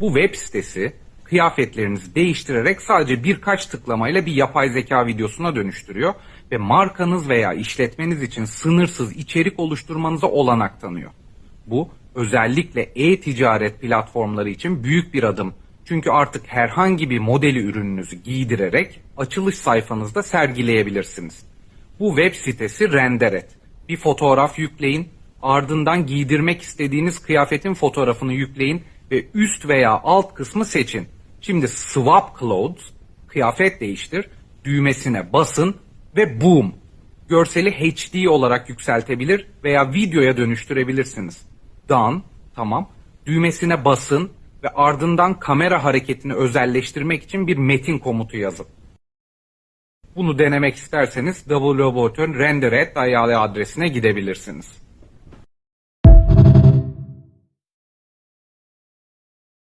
Bu web sitesi kıyafetlerinizi değiştirerek sadece birkaç tıklamayla bir yapay zeka videosuna dönüştürüyor ve markanız veya işletmeniz için sınırsız içerik oluşturmanıza olanak tanıyor. Bu özellikle e-ticaret platformları için büyük bir adım. Çünkü artık herhangi bir modeli ürününüzü giydirerek açılış sayfanızda sergileyebilirsiniz. Bu web sitesi Renderet. Bir fotoğraf yükleyin, ardından giydirmek istediğiniz kıyafetin fotoğrafını yükleyin ve üst veya alt kısmı seçin. Şimdi Swap Clothes, kıyafet değiştir, düğmesine basın ve boom! Görseli HD olarak yükseltebilir veya videoya dönüştürebilirsiniz. Done, tamam. Düğmesine basın ve ardından kamera hareketini özelleştirmek için bir metin komutu yazın. Bunu denemek isterseniz www.renderet adresine gidebilirsiniz.